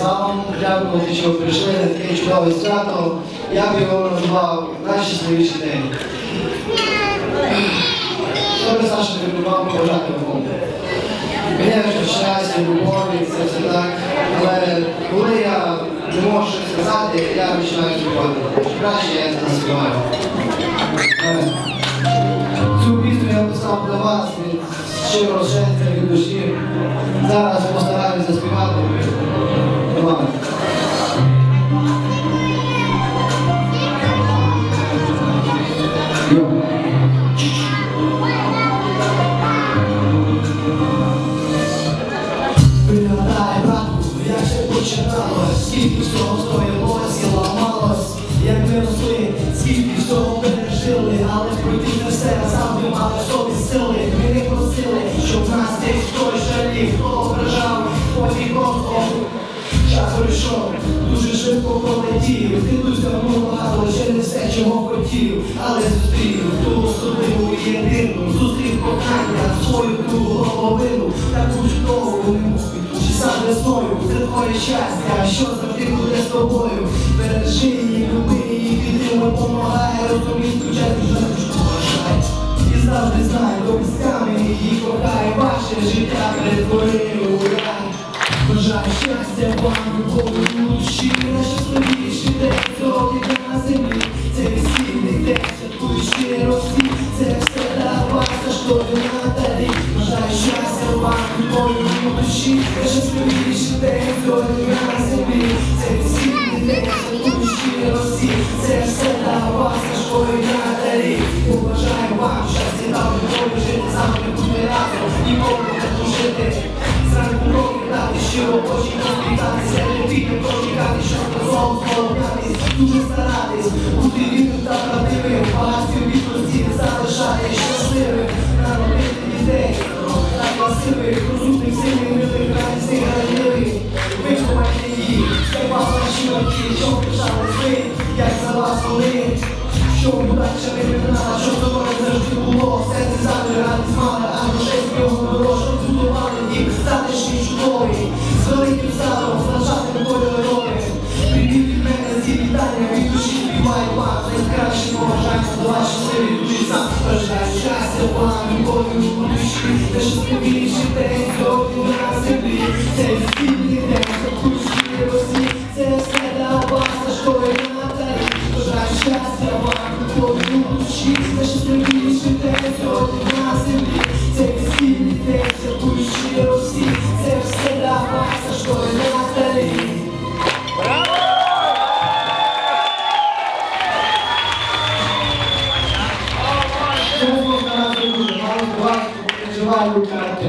залом, дякувати, що ви прийшли на таке чудове свято. Я б його назвав найщасливіший день. Що би Саша рекомендував побажати вам? Звісно, щастя, любові, це все так. Але коли я не можу сказати, я починаю співати. Краще я це співаю. Цю пісню я писав для вас від щирого серця від душі. Зараз постараюся заспівати. Пригадай, братку, як все починалось, скільки всього стоялось і щоб нас десь хтось жалів, хто ображав, потім просто час пройшов, дуже швидко полетів. Тут звернув багато, лише не все, чого хотів, але зустрів ту особливу єдину, зустрів кохання, свою другу половину, таку чудову, чи сам весною, це твоє щастя, що завжди буде з тобою. Бережи її, люби її, підтримуй, помагай, розумій, включай, що поважай. І завжди знай, до життя рай. Бажаю щастя вам, душі, найщасливіший день сьогодні на землі. Це весільний день, святкуй щиро всі, це все для вас, за що ви Наталі. Бажаю щастя вам, душі, найщасливіший день сьогодні на землі. Це весільний день, святкуй щиро всі, це все для вас, за що ви Наталі. Побажаю вам щастя очі розквітатися, любити, прочекати, щоб разом сполонятись, дуже старатись, бути вірним та правдивим, багатстві відповісті не залишати щасливим, народити дітей, та красивих, розумних, сильних, милих, радісних, грайливих, виховайте їх, як вас ваші батьки, щоб пишались ви, як за вас вони, щоб удача не минала, щоб добре завжди було, серце завжди радість мали, Любові у душі, та щасливіший день сьогодні на землі. Це весільний день, щиро всі, це все для вас, за що ви Наталі. Бажаю щастя вам, любові у душі, та щасливіший день сьогодні на землі. Це весільний день, такий щиро July, we got.